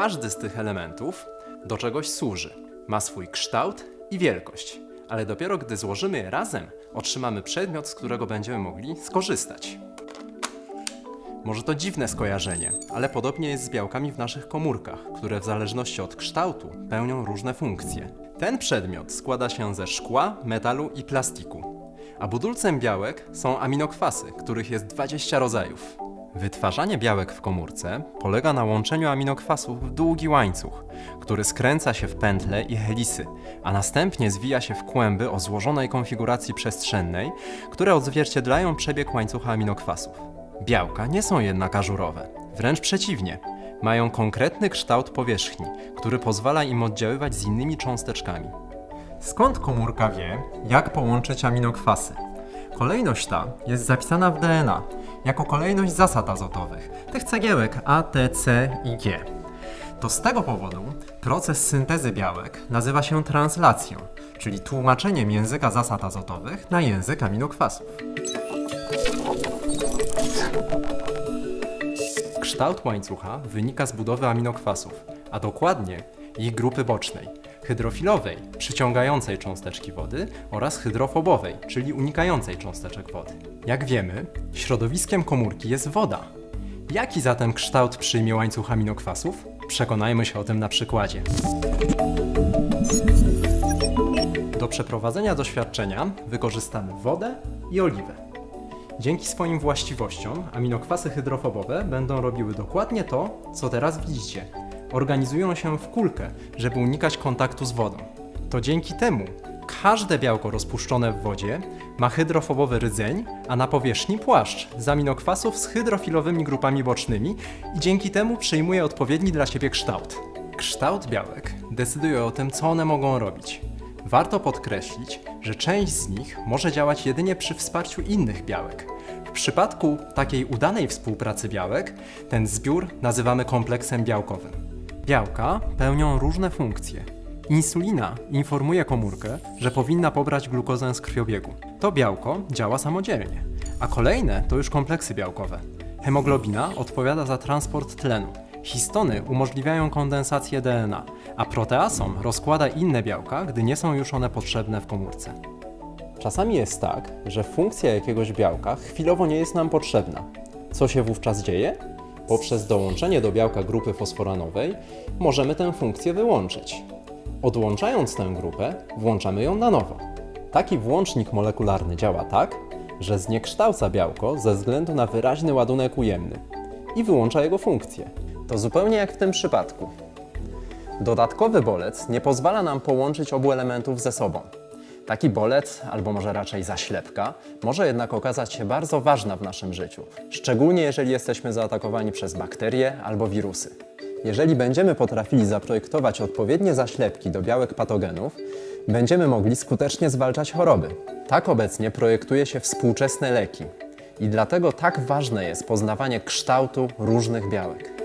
Każdy z tych elementów do czegoś służy. Ma swój kształt i wielkość, ale dopiero gdy złożymy je razem, otrzymamy przedmiot, z którego będziemy mogli skorzystać. Może to dziwne skojarzenie, ale podobnie jest z białkami w naszych komórkach, które w zależności od kształtu pełnią różne funkcje. Ten przedmiot składa się ze szkła, metalu i plastiku. A budulcem białek są aminokwasy, których jest 20 rodzajów. Wytwarzanie białek w komórce polega na łączeniu aminokwasów w długi łańcuch, który skręca się w pętle i helisy, a następnie zwija się w kłęby o złożonej konfiguracji przestrzennej, które odzwierciedlają przebieg łańcucha aminokwasów. Białka nie są jednak ażurowe, wręcz przeciwnie. Mają konkretny kształt powierzchni, który pozwala im oddziaływać z innymi cząsteczkami. Skąd komórka wie, jak połączyć aminokwasy? Kolejność ta jest zapisana w DNA jako kolejność zasad azotowych, tych cegiełek A, T, C i G. To z tego powodu proces syntezy białek nazywa się translacją, czyli tłumaczeniem języka zasad azotowych na język aminokwasów. Kształt łańcucha wynika z budowy aminokwasów, a dokładnie ich grupy bocznej hydrofilowej, przyciągającej cząsteczki wody oraz hydrofobowej, czyli unikającej cząsteczek wody. Jak wiemy, środowiskiem komórki jest woda. Jaki zatem kształt przyjmie łańcuch aminokwasów? Przekonajmy się o tym na przykładzie. Do przeprowadzenia doświadczenia wykorzystamy wodę i oliwę. Dzięki swoim właściwościom aminokwasy hydrofobowe będą robiły dokładnie to, co teraz widzicie. Organizują się w kulkę, żeby unikać kontaktu z wodą. To dzięki temu każde białko rozpuszczone w wodzie ma hydrofobowy rdzeń, a na powierzchni płaszcz z aminokwasów z hydrofilowymi grupami bocznymi i dzięki temu przyjmuje odpowiedni dla siebie kształt. Kształt białek decyduje o tym, co one mogą robić. Warto podkreślić, że część z nich może działać jedynie przy wsparciu innych białek. W przypadku takiej udanej współpracy białek, ten zbiór nazywamy kompleksem białkowym. Białka pełnią różne funkcje. Insulina informuje komórkę, że powinna pobrać glukozę z krwiobiegu. To białko działa samodzielnie, a kolejne to już kompleksy białkowe. Hemoglobina odpowiada za transport tlenu. Histony umożliwiają kondensację DNA, a proteasom rozkłada inne białka, gdy nie są już one potrzebne w komórce. Czasami jest tak, że funkcja jakiegoś białka chwilowo nie jest nam potrzebna. Co się wówczas dzieje? Poprzez dołączenie do białka grupy fosforanowej możemy tę funkcję wyłączyć. Odłączając tę grupę, włączamy ją na nowo. Taki włącznik molekularny działa tak, że zniekształca białko ze względu na wyraźny ładunek ujemny i wyłącza jego funkcję. To zupełnie jak w tym przypadku. Dodatkowy bolec nie pozwala nam połączyć obu elementów ze sobą. Taki bolec, albo może raczej zaślepka, może jednak okazać się bardzo ważna w naszym życiu, szczególnie jeżeli jesteśmy zaatakowani przez bakterie albo wirusy. Jeżeli będziemy potrafili zaprojektować odpowiednie zaślepki do białek patogenów, będziemy mogli skutecznie zwalczać choroby. Tak obecnie projektuje się współczesne leki. I dlatego tak ważne jest poznawanie kształtu różnych białek.